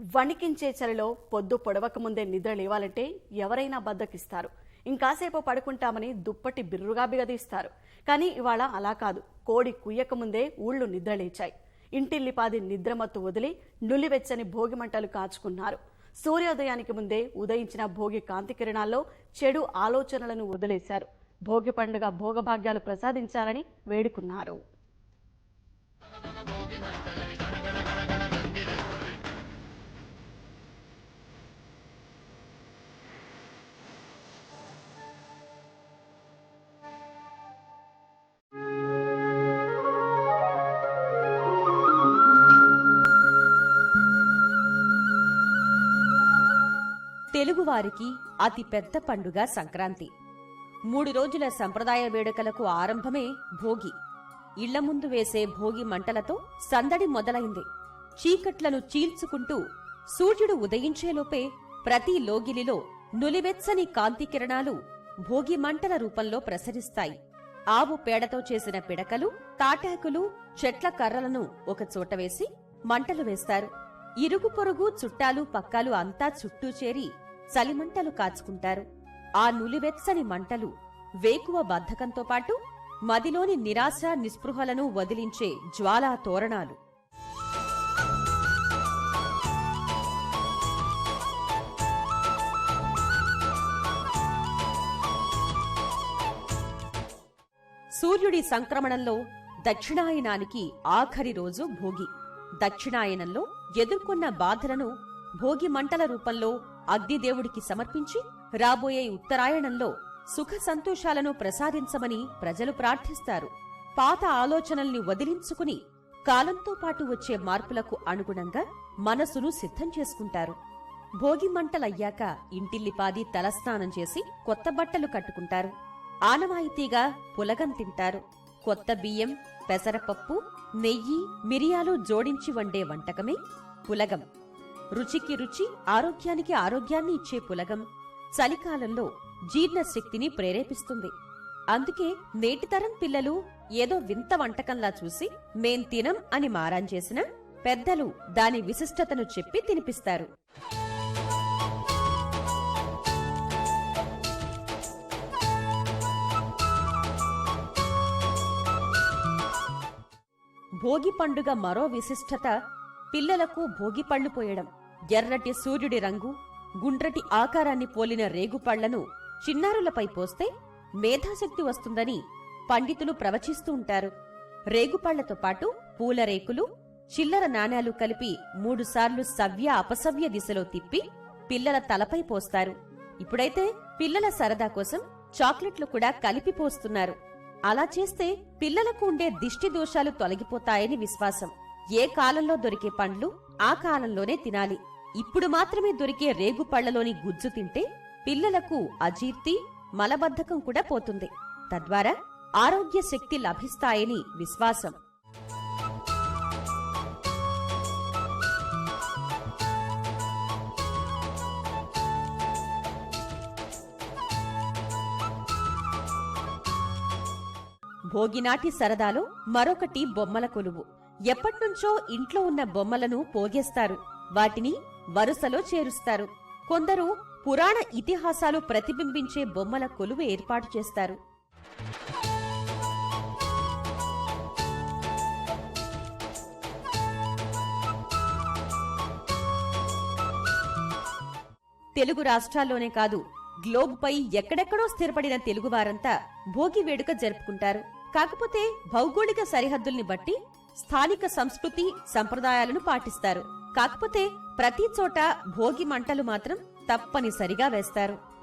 వణికించే చలిలో పొద్దు పొడవకముందే నిద్ర లేవాలంటే ఎవరైనా బద్దకిస్తారు. ఇంకాసేపు పడుకుంటామని దుప్పటి బిర్రుగా బిగదీస్తారు. కానీ ఇవాళ అలా కాదు. కోడి కుయ్యక ముందే ఊళ్ళు నిద్రలేచాయి. ఇంటిల్లిపాది నిద్రమత్తు వదిలి నులివెచ్చని భోగిమంటలు కాచుకున్నారు. సూర్యోదయానికి ముందే ఉదయించిన భోగి కాంతి కిరణాల్లో చెడు ఆలోచనలను వదిలేశారు. భోగి పండుగ భోగభాగ్యాలు ప్రసాదించాలని వేడుకున్నారు. తెలుగువారికి అతి పెద్ద పండుగ సంక్రాంతి. మూడు రోజుల సంప్రదాయ వేడుకలకు ఆరంభమే భోగి. ఇళ్ళ ముందు వేసే భోగి మంటలతో సందడి మొదలైంది. చీకట్లను చీల్చుకుంటూ సూర్యుడు ఉదయించేలోపే ప్రతి లోగిలిలో నులివెచ్చని కాంతి కిరణాలు భోగి మంటల రూపంలో ప్రసరిస్తాయి. ఆవు పేడతో చేసిన పిడకలు తాటాకులు చెట్ల కర్రలను ఒకచోట వేసి మంటలు వేస్తారు. ఇరుగు పొరుగు చుట్టాలు పక్కాలు అంతా చుట్టూ చేరి చలిమంటలు కాచుకుంటారు. ఆ నులివెచ్చని మంటలు వేకువ బద్ధకంతో పాటు మదిలోని నిరాశ నిస్పృహలను వదిలించే జ్వాలా తోరణాలు. సూర్యుడి సంక్రమణంలో దక్షిణాయనానికి ఆఖరి రోజు భోగి. దక్షిణాయనంలో ఎదుర్కొన్న బాధలను భోగి మంటల రూపంలో అగ్నిదేవుడికి సమర్పించి రాబోయే ఉత్తరాయణంలో సుఖ సంతోషాలను ప్రసాదించమని ప్రజలు ప్రార్థిస్తారు. పాత ఆలోచనల్ని వదిలించుకుని కాలంతో పాటు వచ్చే మార్పులకు అనుగుణంగా మనసును సిద్ధం చేసుకుంటారు. భోగి మంటలయ్యాక ఇంటిల్లిపాది తలస్నానం చేసి కొత్త బట్టలు కట్టుకుంటారు. ఆనవాయితీగా పులగం తింటారు. కొత్త బియ్యం పెసరపప్పు నెయ్యి మిరియాలు జోడించి వండే వంటకమే పులగం. రుచికి రుచి ఆరోగ్యానికి ఆరోగ్యాన్ని ఇచ్చే పులగం చలికాలంలో జీర్ణశక్తిని ప్రేరేపిస్తుంది. అందుకే నేటితరం పిల్లలు ఏదో వింత వంటకంలా చూసి మేం తినం అని మారాం చేసిన పెద్దలు దాని విశిష్టతను చెప్పి తినిపిస్తారు. భోగి పండుగ మరో విశిష్టత పిల్లలకు భోగి పళ్ళు పోయడం ఎర్రటి సూర్యుడి రంగు గుండ్రటి ఆకారాన్ని పోలిన రేగుపళ్ళను చిన్నారులపై పోస్తే మేధాశక్తి వస్తుందని పండితులు ప్రవచిస్తూ ఉంటారు. రేగుపళ్ళతో పాటు పూల రేకులు చిల్లర నాణేలు కలిపి మూడుసార్లు సవ్య అపసవ్య దిశలో తిప్పి పిల్లల తలపై పోస్తారు. ఇప్పుడైతే పిల్లల సరదా కోసం చాక్లెట్లు కూడా కలిపి పోస్తున్నారు. అలా చేస్తే పిల్లలకు ఉండే దిష్టి దోషాలు తొలగిపోతాయని విశ్వాసం. ఏ కాలంలో దొరికే పండ్లు ఆ కాలంలోనే తినాలి. ఇప్పుడు మాత్రమే దొరికే రేగు పళ్ళలోని గుజ్జు తింటే పిల్లలకు అజీర్తి మలబద్ధకం కూడా పోతుంది. తద్వారా ఆరోగ్య శక్తి లభిస్తాయని విశ్వాసం. భోగినాటి సరదాలో మరొకటి బొమ్మల కొలువు. ఎప్పట్నుంచో ఇంట్లో ఉన్న బొమ్మలను పోగేస్తారు. వాటిని వరుసలో చేరుస్తారు. కొందరు పురాణ ఇతిహాసాలు ప్రతిబింబించే బొమ్మల కొలువు ఏర్పాటు చేస్తారు. తెలుగు రాష్ట్రాల్లోనే కాదు గ్లోబ్పై ఎక్కడెక్కడో స్థిరపడిన తెలుగువారంతా భోగి వేడుక జరుపుకుంటారు. కాకపోతే భౌగోళిక సరిహద్దుల్ని బట్టి స్థానిక సంస్కృతి సంప్రదాయాలను పాటిస్తారు. కాకపోతే ప్రతి చోట భోగి మంటలు మాత్రం తప్పనిసరిగా వేస్తారు.